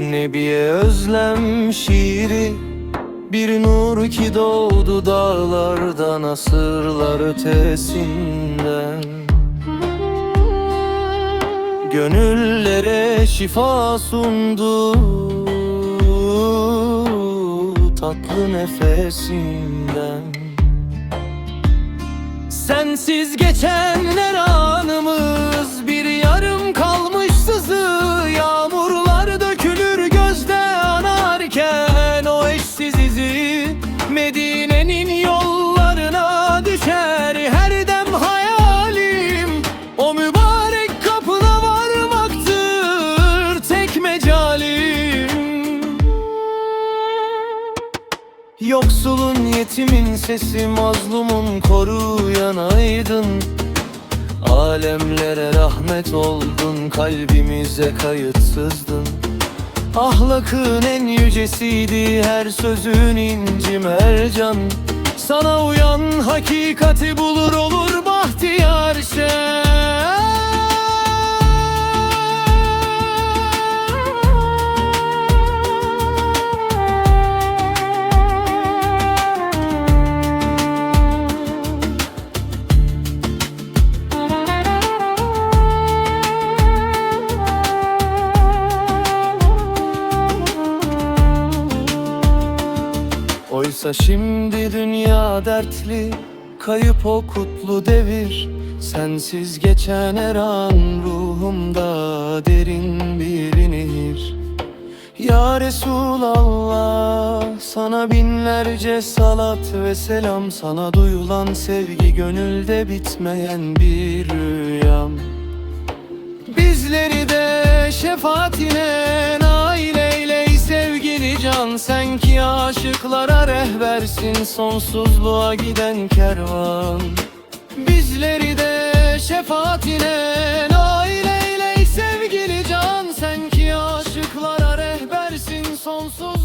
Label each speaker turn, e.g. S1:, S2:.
S1: Nebiye özlem şiiri? Bir nur ki doğdu dağlardan asırlar ötesinden. Gönüllere şifa sundu Tatlı nefesinden. Sensiz geçen Medine'nin yollarına düşer Her dem hayalim. O mübarek kapına varmaktır Tek mecalim. Yoksulun yetimin sesi mazlumun koruyan aydın Alemlere rahmet oldun kalbimize kayıtsızdın Ahlakın en yücesiydi her sözün inci mercan Sana uyan hakikati bulur olur Oysa şimdi dünya dertli Kayıp o kutlu devir. Sensiz geçen her an Ruhumda derin bir nehir. Ya Resulallah Sana binlerce salat ve selam. Sana duyulan sevgi Gönülde bitmeyen bir rüyam. Bizleri de şefaatine Sen ki aşıklara rehbersin Sonsuzluğa giden kervan. Bizleri de şefaatine nail eyle sevgili can. Sen ki aşıklara rehbersin Sonsuz